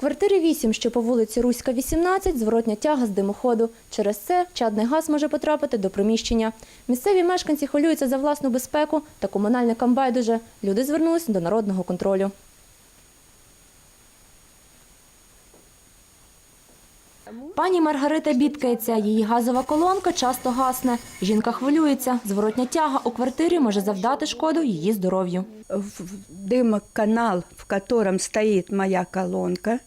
квартирі 8, що по вулиці Руська, 18, зворотня тяга з димоходу. Через це чадний газ може потрапити до приміщення. Місцеві мешканці хвилюються за власну безпеку та комунальникам байдуже. Люди звернулися до народного контролю. Пані Маргарита бідкається. Її газова колонка часто гасне. Жінка хвилюється. Зворотня тяга у квартирі може завдати шкоду її здоров'ю. в дымоканал, в котором стоит моя колонка,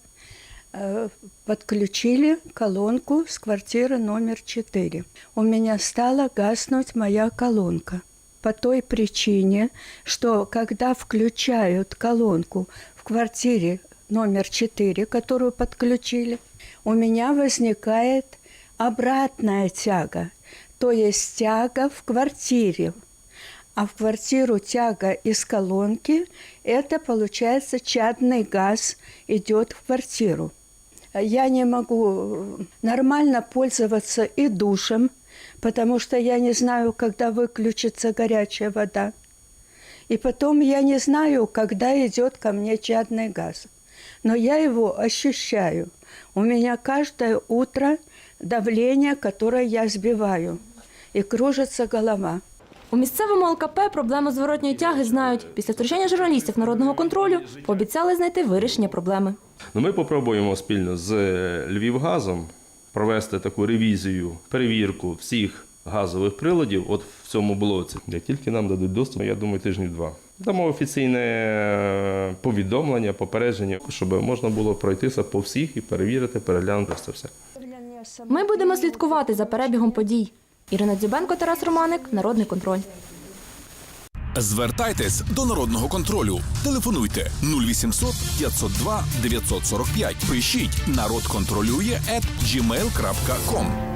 подключили колонку с квартиры номер 4. У меня стала гаснуть моя колонка по той причине, что когда включают колонку в квартире номер 4, которую подключили, у меня возникает обратная тяга, то есть тяга в квартире, а в квартиру тяга из колонки, это получается чадный газ идет в квартиру. Я не могу э, нормально пользоваться и душем, потому что я не знаю, когда выключится горячая вода. И потом я не знаю, когда идет ко мне чадный газ. Но я его ощущаю. У меня каждое утро давление, которое я сбиваю. И кружится голова. У місцевому ЛКП проблему зворотньої тяги знають. Після втручання журналістів народного контролю пообіцяли знайти вирішення проблеми. Ну, ми попробуємо спільно з Львівгазом провести таку ревізію, перевірку всіх газових приладів от в цьому блоці. Як тільки нам дадуть доступ, я думаю, тижнів два. Дамо офіційне е, повідомлення, попередження, щоб можна було пройтися по всіх і перевірити, переглянути це все. Ми будемо слідкувати за перебігом подій. Ірина Дзюбенко, Тарас Романик, Народний контроль. Звертайтесь до народного контролю. Телефонуйте 0800 502 945. Пишіть народ контролює at gmail.com.